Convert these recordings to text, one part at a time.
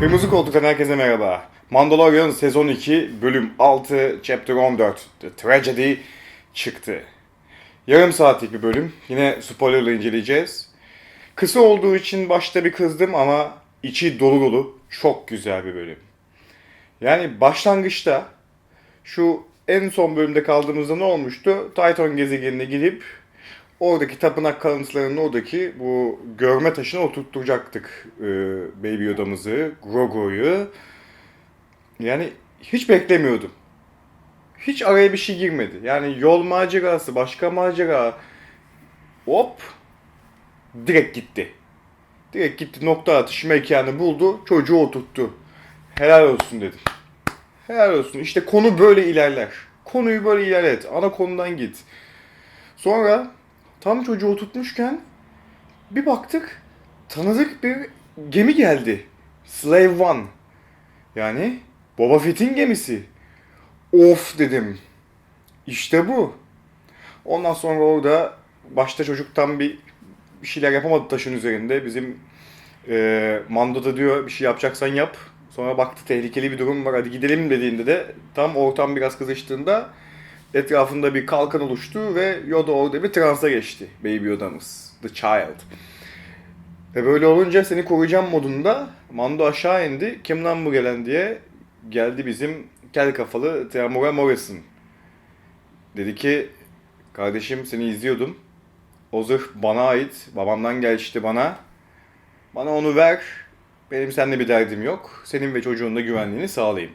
Kırmızı Koltuk'tan herkese merhaba. Mandalorian sezon 2 bölüm 6 chapter 14 The Tragedy çıktı. Yarım saatlik bir bölüm. Yine spoilerla inceleyeceğiz. Kısa olduğu için başta bir kızdım ama içi dolu dolu çok güzel bir bölüm. Yani başlangıçta şu en son bölümde kaldığımızda ne olmuştu? Titan gezegenine gidip oradaki tapınak kalıntılarının oradaki bu görme taşına oturtturacaktık e, Baby Yoda'mızı, Grogu'yu. Yani hiç beklemiyordum. Hiç araya bir şey girmedi. Yani yol macerası, başka macera. Hop. Direkt gitti. Direkt gitti nokta atışı mekanı buldu. Çocuğu oturttu. Helal olsun dedim. Helal olsun. İşte konu böyle ilerler. Konuyu böyle ilerlet. Ana konudan git. Sonra tam çocuğu oturtmuşken bir baktık tanıdık bir gemi geldi. Slave One. Yani Boba Fett'in gemisi. Of dedim. İşte bu. Ondan sonra orada başta çocuktan bir, bir şeyler yapamadı taşın üzerinde. Bizim e, Mando da diyor bir şey yapacaksan yap. Sonra baktı tehlikeli bir durum var hadi gidelim dediğinde de tam ortam biraz kızıştığında etrafında bir kalkan oluştu ve Yoda orada bir transa geçti. Baby Yoda'mız. The Child. Ve böyle olunca seni koruyacağım modunda Mando aşağı indi. Kim lan bu gelen diye geldi bizim kel kafalı Teamura Morrison. Dedi ki kardeşim seni izliyordum. O zırh bana ait. Babamdan gelmişti bana. Bana onu ver. Benim seninle bir derdim yok. Senin ve çocuğun da güvenliğini sağlayayım.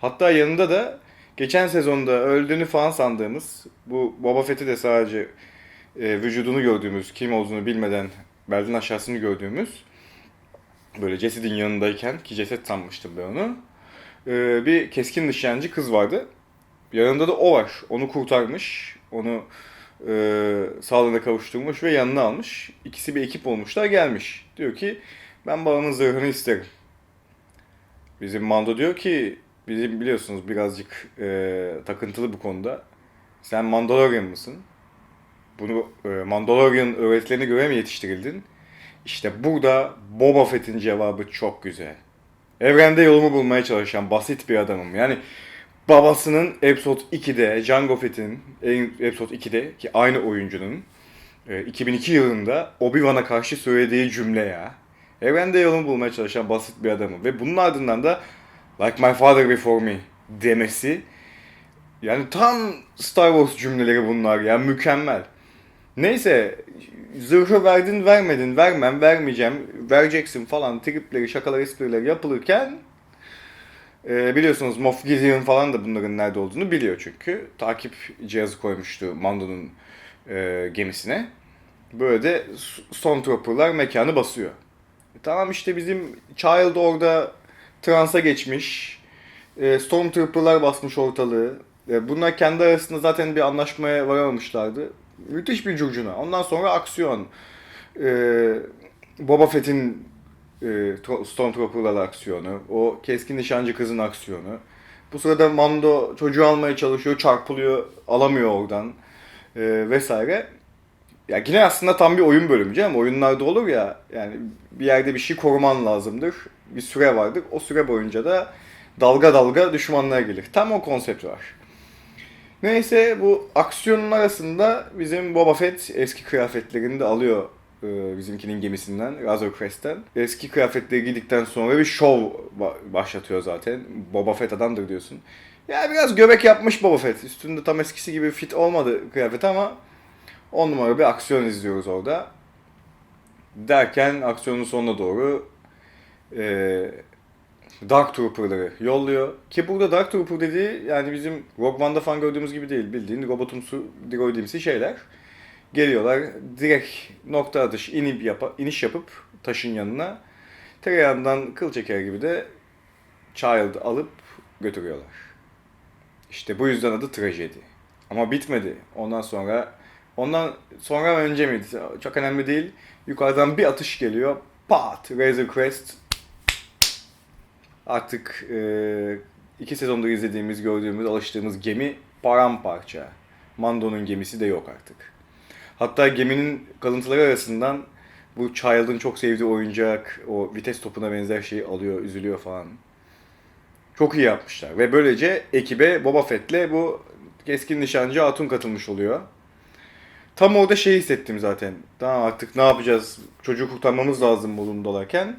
Hatta yanında da geçen sezonda öldüğünü falan sandığımız bu Boba Fett'i de sadece e, vücudunu gördüğümüz, kim olduğunu bilmeden belden aşağısını gördüğümüz böyle cesedin yanındayken ki ceset sanmıştım ben onu. e, bir keskin nişancı kız vardı. Yanında da o var. Onu kurtarmış. Onu e, sağlığına kavuşturmuş ve yanına almış. İkisi bir ekip olmuşlar gelmiş. Diyor ki ben babamın zırhını isterim. Bizim Mando diyor ki bizim biliyorsunuz birazcık e, takıntılı bu konuda. Sen Mandalorian mısın? Bunu e, Mandalorian öğretilerine göre mi yetiştirildin? İşte burada Boba Fett'in cevabı çok güzel. Evrende yolumu bulmaya çalışan basit bir adamım. Yani babasının Episode 2'de, Jango Fett'in en- Episode 2'de ki aynı oyuncunun e, 2002 yılında Obi-Wan'a karşı söylediği cümle ya. Evrende yolumu bulmaya çalışan basit bir adamım. Ve bunun ardından da Like my father before me demesi. Yani tam Star Wars cümleleri bunlar ya mükemmel. Neyse zırhı verdin vermedin vermem vermeyeceğim vereceksin falan tripleri şakalar esprileri yapılırken e, biliyorsunuz Moff Gideon falan da bunların nerede olduğunu biliyor çünkü. Takip cihazı koymuştu Mando'nun e, gemisine. Böyle de Stormtrooper'lar mekanı basıyor. E, tamam işte bizim Child orada transa geçmiş. E, Stormtrooper'lar basmış ortalığı. E, bunlar kendi arasında zaten bir anlaşmaya varamamışlardı. Müthiş bir curcuna. Ondan sonra aksiyon. E, Boba Fett'in e, Tro- Stormtrooper'larla aksiyonu. O keskin nişancı kızın aksiyonu. Bu sırada Mando çocuğu almaya çalışıyor, çarpılıyor, alamıyor oradan e, vesaire. Ya yine aslında tam bir oyun bölümü canım. Oyunlarda olur ya yani bir yerde bir şey koruman lazımdır. Bir süre vardır. O süre boyunca da dalga dalga düşmanlar gelir. Tam o konsept var. Neyse bu aksiyonun arasında bizim Boba Fett eski kıyafetlerini de alıyor e, bizimkinin gemisinden, Razor Crest'ten. Eski kıyafetleri giydikten sonra bir şov ba- başlatıyor zaten. Boba Fett adamdır diyorsun. Ya biraz göbek yapmış Boba Fett. Üstünde tam eskisi gibi fit olmadı kıyafet ama on numara bir aksiyon izliyoruz orada. Derken aksiyonun sonuna doğru e, Dark Trooper'ları yolluyor. Ki burada Dark Trooper dediği yani bizim Rogue One'da falan gördüğümüz gibi değil. Bildiğin robotumsu, droidimsi şeyler. Geliyorlar direkt nokta atış inip yapa, iniş yapıp taşın yanına tereyağından kıl çeker gibi de Child alıp götürüyorlar. İşte bu yüzden adı trajedi. Ama bitmedi. Ondan sonra ondan sonra önce miydi? Çok önemli değil. Yukarıdan bir atış geliyor. Pat! Razor Crest artık e, iki sezondur izlediğimiz, gördüğümüz, alıştığımız gemi paramparça. Mando'nun gemisi de yok artık. Hatta geminin kalıntıları arasından bu Child'ın çok sevdiği oyuncak, o vites topuna benzer şeyi alıyor, üzülüyor falan. Çok iyi yapmışlar. Ve böylece ekibe Boba Fett'le bu keskin nişancı Hatun katılmış oluyor. Tam orada şey hissettim zaten. Tamam artık ne yapacağız? Çocuğu kurtarmamız lazım modundalarken.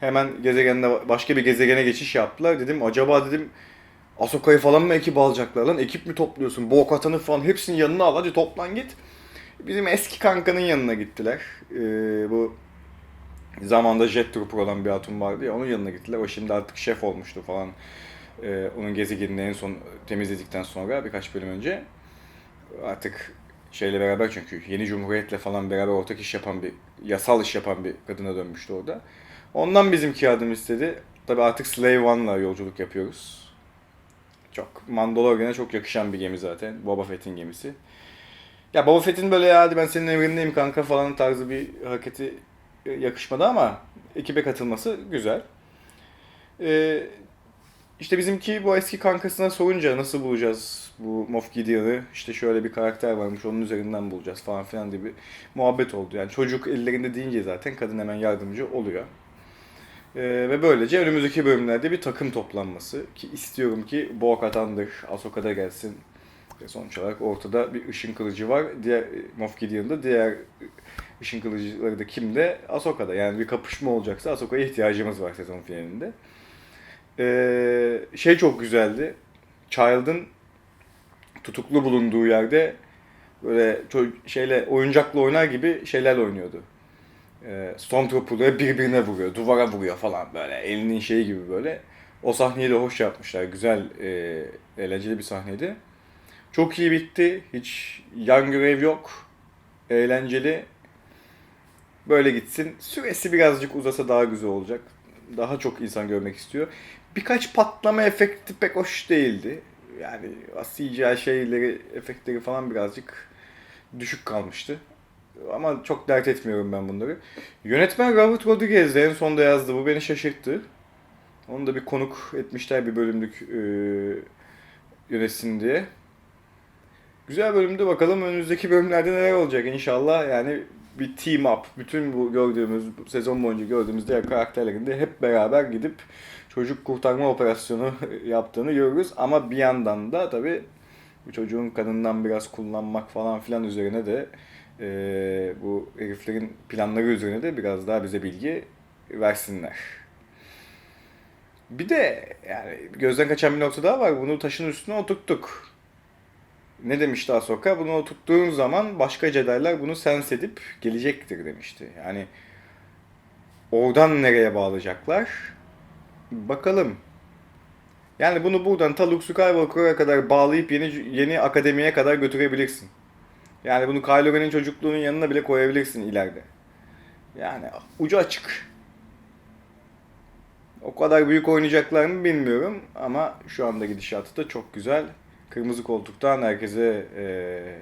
Hemen gezegende başka bir gezegene geçiş yaptılar. Dedim acaba dedim Ahsoka'yı falan mı ekip alacaklar lan? Ekip mi topluyorsun? Bo-Katan'ı falan hepsinin yanına al. Hadi toplan git. Bizim eski kankanın yanına gittiler. Ee, bu zamanda Jet Trooper olan bir hatun vardı ya onun yanına gittiler. O şimdi artık şef olmuştu falan. Ee, onun gezegenini en son temizledikten sonra birkaç bölüm önce. Artık şeyle beraber çünkü yeni cumhuriyetle falan beraber ortak iş yapan bir, yasal iş yapan bir kadına dönmüştü orada. Ondan bizimki yardım istedi. Tabi artık Slave One'la yolculuk yapıyoruz. Çok Mandalorian'a çok yakışan bir gemi zaten. Boba Fett'in gemisi. Ya Boba Fett'in böyle ya hadi ben senin emrindeyim kanka falan tarzı bir hareketi e, yakışmadı ama ekibe katılması güzel. Ee, işte bizimki bu eski kankasına sorunca nasıl bulacağız bu Moff Gideon'ı? İşte şöyle bir karakter varmış onun üzerinden bulacağız falan filan diye bir muhabbet oldu. Yani çocuk ellerinde deyince zaten kadın hemen yardımcı oluyor. Ee, ve böylece önümüzdeki bölümlerde bir takım toplanması ki istiyorum ki Bo-Katan'dır, Ahsoka'da gelsin. Ve sonuç olarak ortada bir ışın kılıcı var. Diğer Moff Gideon'da diğer ışın kılıcıları da kimde? Ahsoka'da. Yani bir kapışma olacaksa Ahsoka'ya ihtiyacımız var sezon finalinde. Ee, şey çok güzeldi. Child'ın tutuklu bulunduğu yerde böyle şeyle oyuncakla oynar gibi şeylerle oynuyordu. Ee, Stormtrooper'ları birbirine vuruyor, duvara vuruyor falan böyle. Elinin şeyi gibi böyle. O sahneyi de hoş yapmışlar. Güzel, e, eğlenceli bir sahneydi. Çok iyi bitti. Hiç yan görev yok. Eğlenceli. Böyle gitsin. Süresi birazcık uzasa daha güzel olacak. Daha çok insan görmek istiyor. Birkaç patlama efekti pek hoş değildi. Yani CGI şeyleri, efektleri falan birazcık düşük kalmıştı. Ama çok dert etmiyorum ben bunları. Yönetmen Robert Rodriguez de en sonda yazdı. Bu beni şaşırttı. Onu da bir konuk etmişler bir bölümlük e, yönetsin diye. Güzel bölümde bakalım önümüzdeki bölümlerde neler olacak inşallah yani bir team up. Bütün bu gördüğümüz bu sezon boyunca gördüğümüz diğer karakterlerin de hep beraber gidip çocuk kurtarma operasyonu yaptığını görürüz. Ama bir yandan da tabii bu çocuğun kanından biraz kullanmak falan filan üzerine de eee, bu heriflerin planları üzerine de biraz daha bize bilgi versinler. Bir de yani gözden kaçan bir nokta daha var. Bunu taşın üstüne oturttuk. Ne demişti Ahsoka? Bunu oturttuğun zaman başka Jedi'lar bunu sense edip gelecektir demişti. Yani oradan nereye bağlayacaklar? Bakalım. Yani bunu buradan ta Luke Skywalker'a kadar bağlayıp yeni yeni akademiye kadar götürebilirsin. Yani bunu Kylo Ren'in çocukluğunun yanına bile koyabilirsin ileride. Yani ucu açık. O kadar büyük oynayacaklar mı bilmiyorum ama şu anda gidişatı da çok güzel. Kırmızı koltuktan herkese eee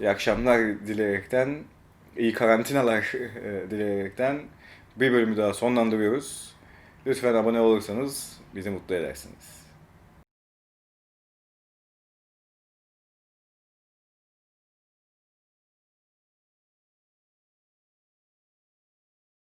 iyi akşamlar dileyerekten, iyi karantinalar eee, dileyerekten bir bölümü daha sonlandırıyoruz. Lütfen abone olursanız bizi mutlu edersiniz.